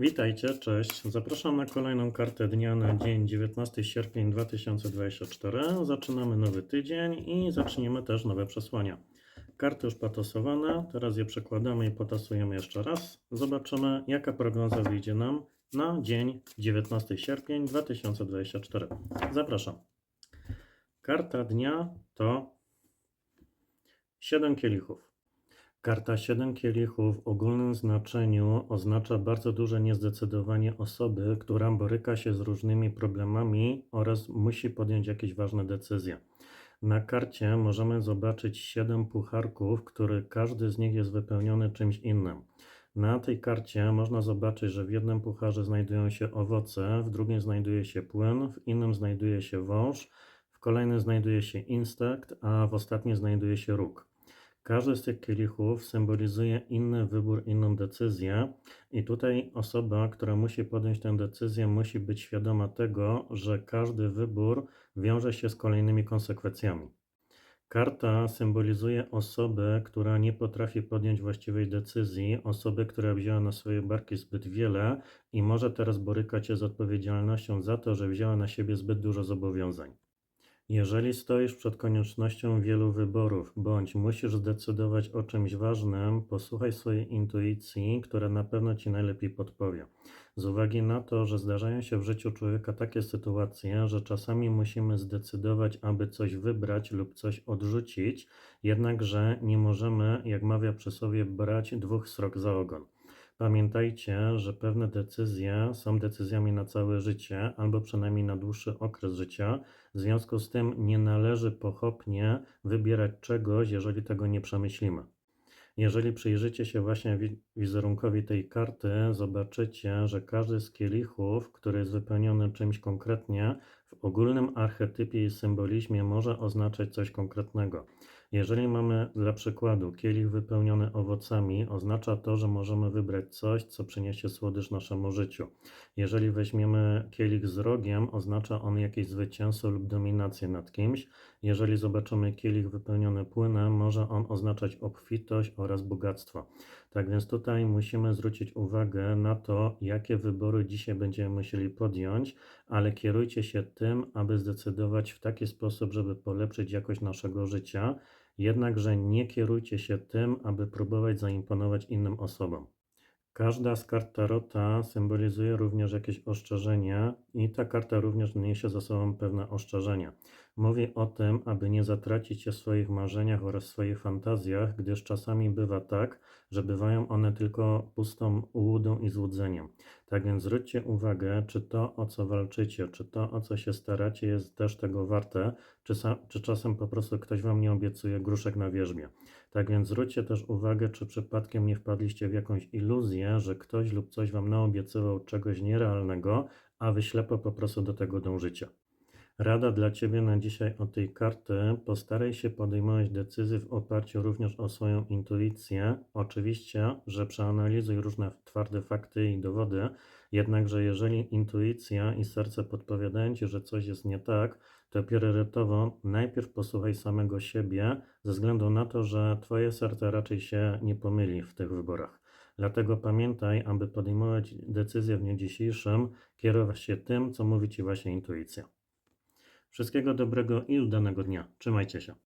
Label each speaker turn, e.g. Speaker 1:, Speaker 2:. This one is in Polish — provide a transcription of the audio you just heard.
Speaker 1: Witajcie, cześć. Zapraszam na kolejną kartę dnia na dzień 19 sierpień 2024. Zaczynamy nowy tydzień i zaczniemy też nowe przesłania. Karty już potasowane, teraz je przekładamy i potasujemy jeszcze raz. Zobaczymy, jaka prognoza wyjdzie nam na dzień 19 sierpień 2024. Zapraszam. Karta dnia to 7 kielichów. Karta 7 kielichów w ogólnym znaczeniu oznacza bardzo duże niezdecydowanie osoby, która boryka się z różnymi problemami oraz musi podjąć jakieś ważne decyzje. Na karcie możemy zobaczyć 7 pucharków, który każdy z nich jest wypełniony czymś innym. Na tej karcie można zobaczyć, że w jednym pucharze znajdują się owoce, w drugim znajduje się płyn, w innym znajduje się wąż, w kolejnym znajduje się instynkt, a w ostatnim znajduje się róg. Każdy z tych kielichów symbolizuje inny wybór, inną decyzję, i tutaj osoba, która musi podjąć tę decyzję, musi być świadoma tego, że każdy wybór wiąże się z kolejnymi konsekwencjami. Karta symbolizuje osobę, która nie potrafi podjąć właściwej decyzji, osobę, która wzięła na swoje barki zbyt wiele i może teraz borykać się z odpowiedzialnością za to, że wzięła na siebie zbyt dużo zobowiązań. Jeżeli stoisz przed koniecznością wielu wyborów, bądź musisz zdecydować o czymś ważnym, posłuchaj swojej intuicji, która na pewno ci najlepiej podpowie. Z uwagi na to, że zdarzają się w życiu człowieka takie sytuacje, że czasami musimy zdecydować, aby coś wybrać lub coś odrzucić, jednakże nie możemy, jak mawia przysłowie, brać dwóch srok za ogon. Pamiętajcie, że pewne decyzje są decyzjami na całe życie, albo przynajmniej na dłuższy okres życia. W związku z tym nie należy pochopnie wybierać czegoś, jeżeli tego nie przemyślimy. Jeżeli przyjrzycie się właśnie wi- wizerunkowi tej karty, zobaczycie, że każdy z kielichów, który jest wypełniony czymś konkretnie, w ogólnym archetypie i symbolizmie może oznaczać coś konkretnego. Jeżeli mamy dla przykładu kielich wypełniony owocami, oznacza to, że możemy wybrać coś, co przyniesie słodycz naszemu życiu. Jeżeli weźmiemy kielich z rogiem, oznacza on jakieś zwycięstwo lub dominację nad kimś. Jeżeli zobaczymy kielich wypełniony płynem, może on oznaczać obfitość oraz bogactwo. Tak więc tutaj musimy zwrócić uwagę na to, jakie wybory dzisiaj będziemy musieli podjąć, ale kierujcie się tym, aby zdecydować w taki sposób, żeby polepszyć jakość naszego życia. Jednakże nie kierujcie się tym, aby próbować zaimponować innym osobom. Każda z kart Tarota symbolizuje również jakieś ostrzeżenie, i ta karta również niesie za sobą pewne ostrzeżenia. Mówi o tym, aby nie zatracić się w swoich marzeniach oraz swoich fantazjach, gdyż czasami bywa tak, że bywają one tylko pustą ułudą i złudzeniem. Tak więc zwróćcie uwagę, czy to, o co walczycie, czy to, o co się staracie, jest też tego warte, czy, czy czasem po prostu ktoś wam nie obiecuje gruszek na wierzbie. Tak więc zwróćcie też uwagę, czy przypadkiem nie wpadliście w jakąś iluzję, że ktoś lub coś wam naobiecywał czegoś nierealnego, a wy ślepo po prostu do tego dążycie. Rada dla Ciebie na dzisiaj od tej karty. Postaraj się podejmować decyzje w oparciu również o swoją intuicję. Oczywiście, że przeanalizuj różne twarde fakty i dowody, jednakże jeżeli intuicja i serce podpowiadają Ci, że coś jest nie tak, to priorytetowo najpierw posłuchaj samego siebie, ze względu na to, że Twoje serce raczej się nie pomyli w tych wyborach. Dlatego pamiętaj, aby podejmować decyzje w dniu dzisiejszym, kierować się tym, co mówi Ci właśnie intuicja. Wszystkiego dobrego i udanego dnia. Trzymajcie się.